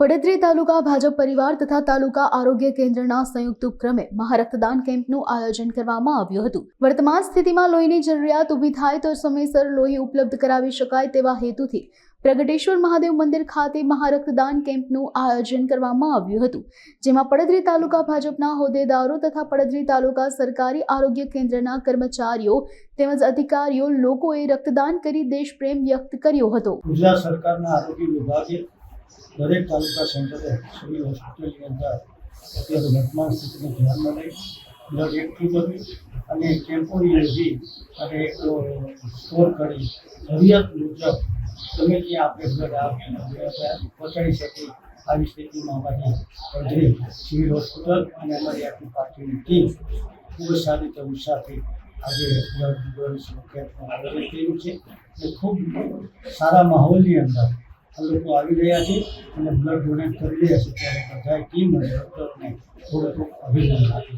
પડદરી તાલુકા ભાજપ પરિવાર તથા તાલુકા આરોગ્ય કેન્દ્રના સંયુક્ત ઉપક્રમે મહારક્તદાન કેમ્પનું આયોજન કરવામાં આવ્યું હતું. વર્તમાન સ્થિતિમાં લોહીની જરૂરિયાત ઊભી થાય તો સમયસર લોહી ઉપલબ્ધ કરાવી શકાય તેવા હેતુથી પ્રગટેશ્વર મહાદેવ મંદિર ખાતે મહારક્તદાન કેમ્પનું આયોજન કરવામાં આવ્યું હતું. જેમાં પડદરી તાલુકા ભાજપના હોદ્દેદારો તથા પડદરી તાલુકા સરકારી આરોગ્ય કેન્દ્રના કર્મચારીઓ તેમજ અધિકારીઓ લોકોએ રક્તદાન કરી દેશપ્રેમ વ્યક્ત કર્યો હતો. ગુજરાત સરકારના આરોગ્ય વિભાગે દરેક તાલુકા સેન્ટરે સિવિલ હોસ્પિટલની અંદર અત્યારે વર્તમાન સ્થિતિને ધ્યાનમાં લઈ બ્લડ એકઠું કરવી અને કેમ્પો યોજી અને સ્ટોર કરી જરૂરિયાત મુજબ ગમે ત્યાં આપણે બ્લડ પહોંચાડી શકીએ આવી સ્થિતિમાં અમારી પડદરી સિવિલ હોસ્પિટલ અને અમારી આખી પાર્ટીની ટીમ ખૂબ સારી રીતે ઉત્સાહથી આજે બ્લડ ડોનેશન કેમ્પનું આયોજન કર્યું છે એ ખૂબ સારા માહોલની અંદર આ લોકો આવી રહ્યા છે અને બ્લડ ડોનેટ કરી રહ્યા છે ત્યારે બધા ટીમ અને ડૉક્ટરોને થોડું થોડું અભિનંદન આપે